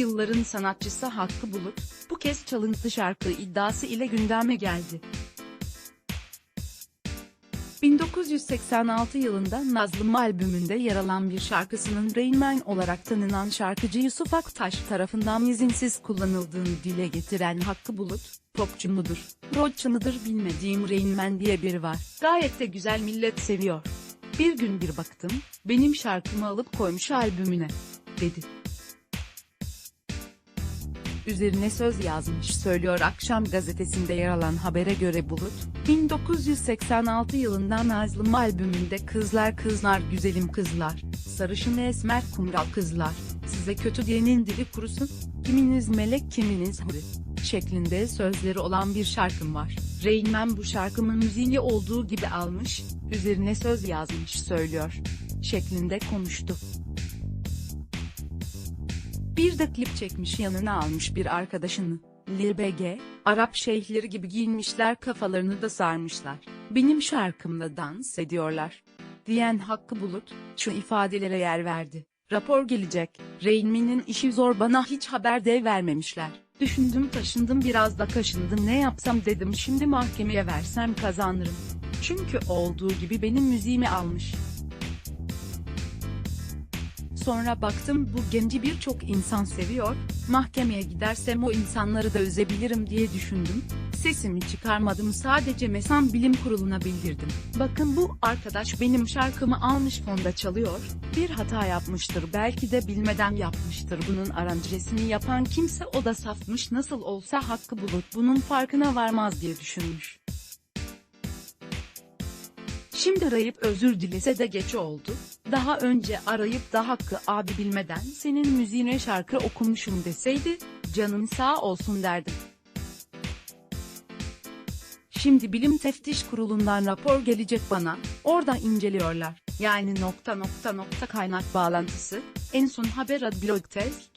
yılların sanatçısı Hakkı Bulut, bu kez çalıntı şarkı iddiası ile gündeme geldi. 1986 yılında Nazlım albümünde yer alan bir şarkısının Rain olarak tanınan şarkıcı Yusuf Aktaş tarafından izinsiz kullanıldığını dile getiren Hakkı Bulut, popçu mudur, rockçı mıdır bilmediğim Rain diye biri var. Gayet de güzel millet seviyor. Bir gün bir baktım, benim şarkımı alıp koymuş albümüne, dedi. Üzerine söz yazmış söylüyor Akşam gazetesinde yer alan habere göre Bulut, 1986 yılında Nazlım albümünde Kızlar Kızlar Güzelim Kızlar, Sarışın Esmer Kumral Kızlar, Size kötü diyenin dili kurusun, kiminiz melek kiminiz huri şeklinde sözleri olan bir şarkım var. Rain Man bu şarkımın müziğini olduğu gibi almış, üzerine söz yazmış söylüyor, şeklinde konuştu. Bir de klip çekmiş yanına almış bir arkadaşını. Lil BG, Arap şeyhleri gibi giyinmişler kafalarını da sarmışlar. Benim şarkımla dans ediyorlar. Diyen Hakkı Bulut, şu ifadelere yer verdi. Rapor gelecek, Reynmen'in işi zor bana hiç haber de vermemişler. Düşündüm taşındım biraz da kaşındım ne yapsam dedim şimdi mahkemeye versem kazanırım. Çünkü olduğu gibi benim müziğimi almış. Sonra baktım bu genci birçok insan seviyor, mahkemeye gidersem o insanları da üzebilirim diye düşündüm. Sesimi çıkarmadım sadece Mesan Bilim Kurulu'na bildirdim. Bakın bu arkadaş benim şarkımı almış fonda çalıyor, bir hata yapmıştır belki de bilmeden yapmıştır bunun aranjesini yapan kimse o da safmış nasıl olsa hakkı bulut bunun farkına varmaz diye düşünmüş. Şimdi arayıp özür dilese de geç oldu. Daha önce arayıp da Hakkı abi bilmeden senin müziğine şarkı okumuşum deseydi, canın sağ olsun derdim. Şimdi bilim teftiş kurulundan rapor gelecek bana, orada inceliyorlar. Yani nokta nokta nokta kaynak bağlantısı, en son haber ad blog tez,